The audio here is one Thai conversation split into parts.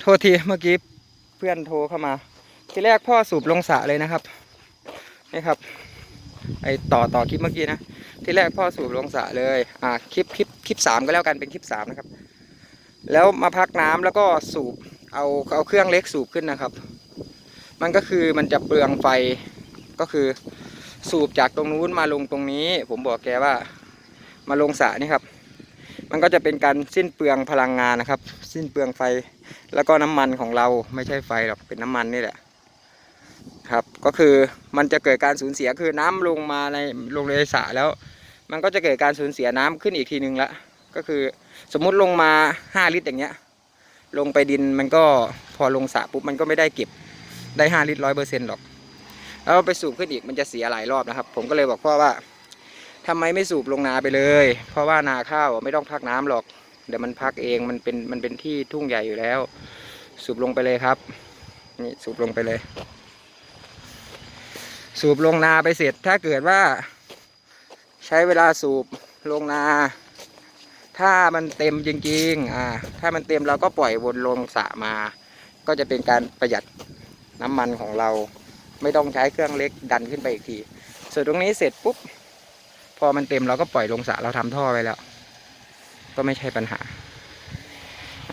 โทษทีเมื่อกี้เพื่อนโทรเข้ามา ทีแรกพ่อสูบลงสระเลยนะครับนี่ครับ ไอต่อต่อคลิปเมื่อกี้นะทีแรกพ่อสูบลงสระเลยอ่าคลิปคลิปคลิปสามก็แล้วกันเป็นคลิปสามนะครับ แล้วมาพักน้ำแล้วก็สูบเอาเอาเครื่องเล็กสูบขึ้นนะครับ มันก็คือมันจะเปลืองไฟก็คือสูบจากตรงนู้นมาลงตรงนี้ ผมบอกแกว่า มาลงสระนี่ครับ มันก็จะเป็นการสิ้นเปลืองพลังงานนะครับ สิ้นเปลืองไฟแล้วก็น้ำมันของเราไม่ใช่ไฟหรอกเป็นน้ำมันนี่แหละครับก็คือมันจะเกิดการสูญเสียคือน้ำลงมาในลงในสระแล้ว มันก็จะเกิดการสูญเสียน้ำขึ้นอีกทีนึงละก็คือสมมุติลงมา 5 ลิตรอย่างเงี้ย ลงไปดินมันก็พอลงสระปุ๊บมันก็ไม่ได้เก็บได้ 5 ลิตรร้อยเปอร์เซ็นต์หรอก แล้วไปสูบขึ้นอีกมันจะเสียหลายรอบนะครับ ผมก็เลยบอกพ่อว่า ทำไมไม่สูบลงนาไปเลย เพราะว่านาข้าวไม่ต้องพักน้ำหรอก เดี๋ยวมันพักเองมันเป็นมันเป็นที่ทุ่งใหญ่อยู่แล้ว สูบลงไปเลยครับ นี่สูบลงไปเลย สูบลงนาไปเสร็จถ้าเกิดว่า ใช้เวลาสูบลงนา ถ้ามันเต็มจริงๆอ่าถ้ามันเต็มเราก็ปล่อยวนลงสระมา ก็จะเป็นการประหยัดน้ำมันของเรา ไม่ต้องใช้เครื่องเล็กดันขึ้นไปอีกทีส่วนตรงนี้เสร็จปุ๊บ อมันเต็มเราก็ปล่อยลงสระเราทำท่อไว้แล้ว ก็ไม่ใช่ปัญหา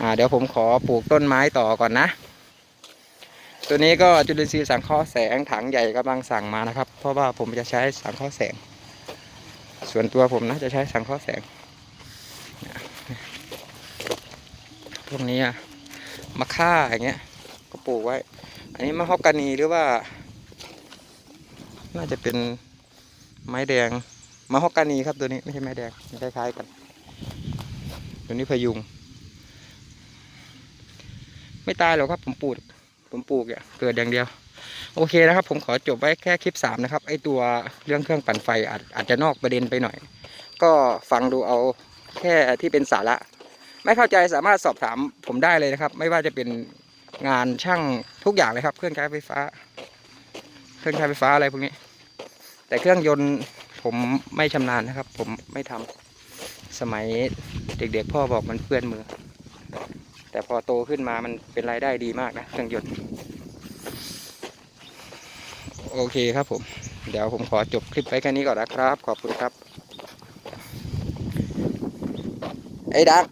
อ่า เดี๋ยวผมขอปลูกต้นไม้ต่อก่อนนะ ตัวนี้ก็จุลินทรีย์สังเคราะห์แสงถังใหญ่กำลังสั่งมานะครับ เพราะว่าผมจะใช้สังเคราะห์แสง ส่วนตัวผมนะจะใช้สังเคราะห์แสงพวกนี้อะมะค่าอย่างเงี้ย ก็ปลูกไว้ อันนี้มะฮอกกานีหรือว่า น่าจะเป็นไม้แดง มะฮอกกานีครับตัวนี้ไม่ใช่ไม้แดงมันคล้ายๆกัน ตัวนี้พยุง ไม่ตายหรอกครับผมปลูกผมปลูกเนี่ยเกิดอย่างเดียว โอเคนะครับ ผมขอจบไว้แค่คลิปสามนะครับไอตัวเรื่องเครื่องปั่นไฟอาจอาจจะนอกประเด็นไปหน่อย ก็ฟังดูเอาแค่ที่เป็นสาระ ไม่เข้าใจสามารถสอบถามผมได้เลยนะครับ ไม่ว่าจะเป็นงานช่างทุกอย่างเลยครับ เครื่องใช้ไฟฟ้า เครื่องใช้ไฟฟ้าอะไรพวกนี้ แต่เครื่องยนต์ ผมไม่ชำนาญนะครับ ผมไม่ทำสมัยเด็กๆ พ่อบอกมันเปื้อนมือ แต่พอโตขึ้นมามันเป็นรายได้ดีมากนะเครื่องยนต์โอเคครับผม เดี๋ยวผมขอจบคลิปไว้แค่นี้ก่อนนะครับ ขอบคุณครับ ไอ้ดัง